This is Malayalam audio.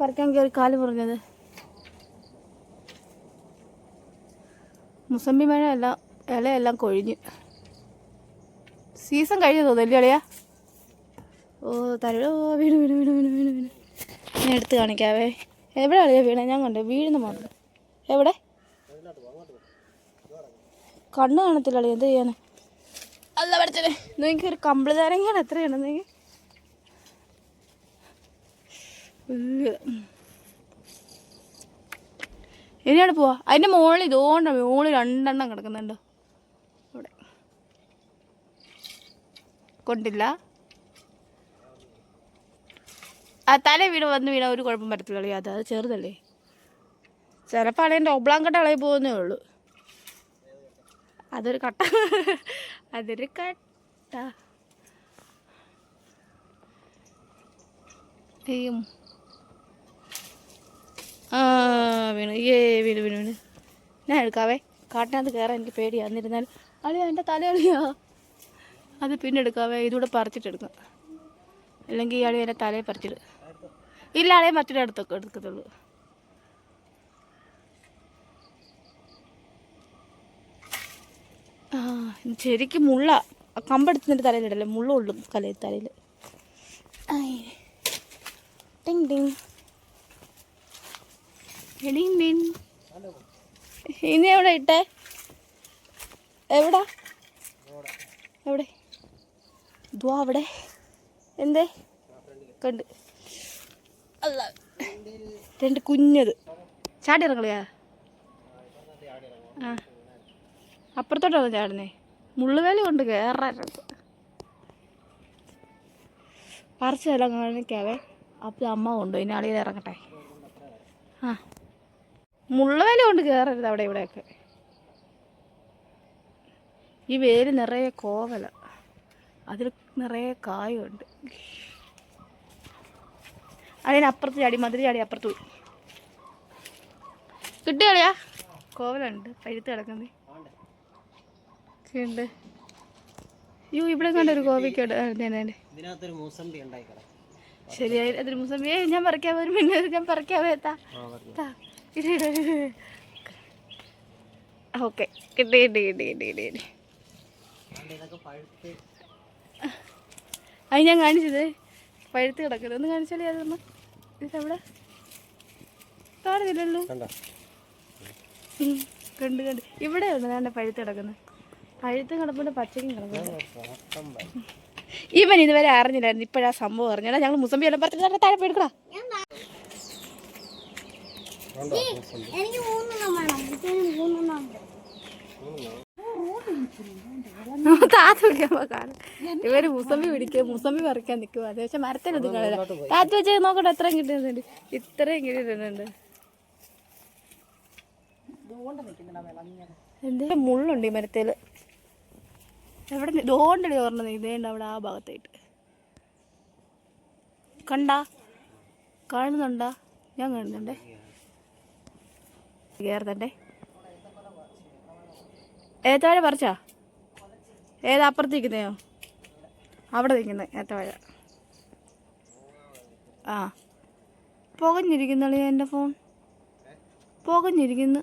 പറിക്കാൻ കയറി കാൽ മുറിഞ്ഞത് മുസമ്പി മഴ എല്ലാം ഇലയെല്ലാം കൊഴിഞ്ഞ്. സീസൺ കഴിഞ്ഞു തോന്നുന്നു അളിയാ? ഓ തരോ. വീണ് വീണ് വീണ് വീണ് വീണ് വീണ്. ഞാൻ എടുത്ത് കാണിക്കാവേ. എവിടെ അളിയാ വീണ? ഞാൻ കണ്ടു വീഴുന്ന മാത്രം എവിടെ? കണ്ണു കാണത്തില്ല അളിയാ. എന്ത് ചെയ്യാന്? അല്ല പഠിച്ചേ നിങ്ങൾക്ക് ഒരു കമ്പിളി നാരങ്ങയാണ് എത്രയാണ്? ഇനിയാണ് പോവാ? അതിന്റെ മുകളിൽ ഇതുകൊണ്ട് മുകളിൽ രണ്ടെണ്ണം കിടക്കുന്നുണ്ടോ. ഇവിടെ. കൊണ്ടില്ല. ആ തല വീണ് വന്ന് വീണ ഒരു കുഴപ്പം കളി അത് അത് ചെറുതല്ലേ. ചിലപ്പോൾ അളിയന്റെ ഒബ്ലാങ്കട്ട അളയിൽ പോകുന്നേ ഉള്ളൂ. അതൊരു കട്ട. അതൊരു കട്ട. അയ്യോ ആ വീണു. ഏ വീണു വീണു വീണു. ഞാൻ എടുക്കാവേ. കാട്ടിനകത്ത് കയറാൻ എനിക്ക് പേടിയാണ് എന്നിരുന്നാൽ അളിയാ എന്റെ തല അളിയാ. അത് പിന്നെ എടുക്കാവേ. ഇതുകൂടെ പറിച്ചിട്ടെടുക്കാം അല്ലെങ്കിൽ ഈ അളി എന്റെ തലയെ പറിച്ചിട്ട് ഇല്ല അളിയെ മറ്റൊരു അടുത്തൊക്കെ എടുക്കത്തുള്ളൂ. ശരിക്കും മുള്ള. കമ്പെടുത്ത് നിന്റെ തലയിലിടല്ലേ മുള്ള ഉള്ളു കലയിൽ തലയിൽ. ടിങ് ടിങ്. ഇനി എവിടെ ഇട്ടേ? എവിടാ? എവിടെ? ദ്വാ അവിടെ. എന്തേ? കണ്ട്. അല്ല. രണ്ട് കുഞ്ഞത്. ചാടി ഇറങ്ങളിയാ ആ. അപ്പുറത്തോട്ടാണ് ചാടുന്നേ? മുള്ളുവേല കൊണ്ട് കയറാറുണ്ട് പറിച്ചെല്ലാം കാണിക്കാവേ. അപ്പം അമ്മ കൊണ്ടുപോയി. ഇനി അളിയിൽ ഇറങ്ങട്ടെ. ആ. മുള്ളുവേല കൊണ്ട് കയറരുത് അവിടെ ഇവിടെയൊക്കെ. ഈ വേര് നിറയെ കോവല. അതിൽ നിറയെ കായുണ്ട്. അതിനപ്പുറത്ത് ചാടി മധുര ചാടി അപ്പുറത്ത് പോയി. കിട്ടിയാളിയാ കോവലുണ്ട് പഴുത്ത് കിടക്കുന്നത് ഉണ്ട്. അയ്യോ ഇവിടെ കണ്ട ഒരു കിടക്കും. ശരിയായി. അതിന് മുസമ്മിയെ ഞാൻ പറിക്കാൻ പോരും പിന്നെ ഞാൻ പറിക്കാൻ എത്താ താ. ഇട്, ഇട്, ഇട്. ഓക്കെ. കിട്ടി കിട്ടി കിട്ടി കിട്ടി കിട്ടി അത് ഞാൻ കാണിച്ചത്. പഴുത്ത് കിടക്കരുത്. ഒന്ന് കാണിച്ചാലേ അതൊന്ന് ഇതവിടെ കാണുന്നില്ലല്ലോ. കണ്ടോ? കണ്ട് ഇവിടെ ഉണ്ട്. ഞാൻ പഴുത്ത് കിടക്കുന്നത്? പഴുത്ത് കിടപ്പുണ്ട് പച്ചക്കും വരും. ഇവൻ ഇതുവരെ അറിഞ്ഞില്ലായിരുന്നു. ഇപ്പോഴാ സംഭവം അറിഞ്ഞാ ഞങ്ങൾ മുസമ്പി എല്ലാം പറിച്ചിട്ട് താഴെ പോയിക്കടാ എനിക്ക് മൂന്നെണ്ണം വേണം. മൂന്നെണ്ണം ഇവർ മുസമ്പി പിടിക്കുക മുസമ്പി പറിക്കാൻ നിൽക്കുക അത് പക്ഷെ മരത്തിൽ ഇത് താത്തു വെച്ച് നോക്കട്ടെ എത്രയും കിട്ടുന്നുണ്ട്. ഇത്രയും കിട്ടിയിട്ടുണ്ട്. എന്തേ? മുള്ളുണ്ട് ഈ മരത്തിൽ. എവിടെ ഇതുകൊണ്ടടി പറഞ്ഞത് ഇതേണ്ട അവിടെ ആ ഭാഗത്തായിട്ട്. കണ്ടാ? കാണുന്നുണ്ടാ? ഞാൻ കാണുന്നുണ്ടേ. കയറുന്നുണ്ടേ ഏത്തവാഴ പറിച്ചാ? ഏതാ അപ്പുറത്ത് നിൽക്കുന്നയോ അവിടെ നിൽക്കുന്നത് ഏത്തവാഴ ആ. പുകഞ്ഞിരിക്കുന്നളി എന്റെ ഫോൺ. പുകഞ്ഞിരിക്കുന്നു.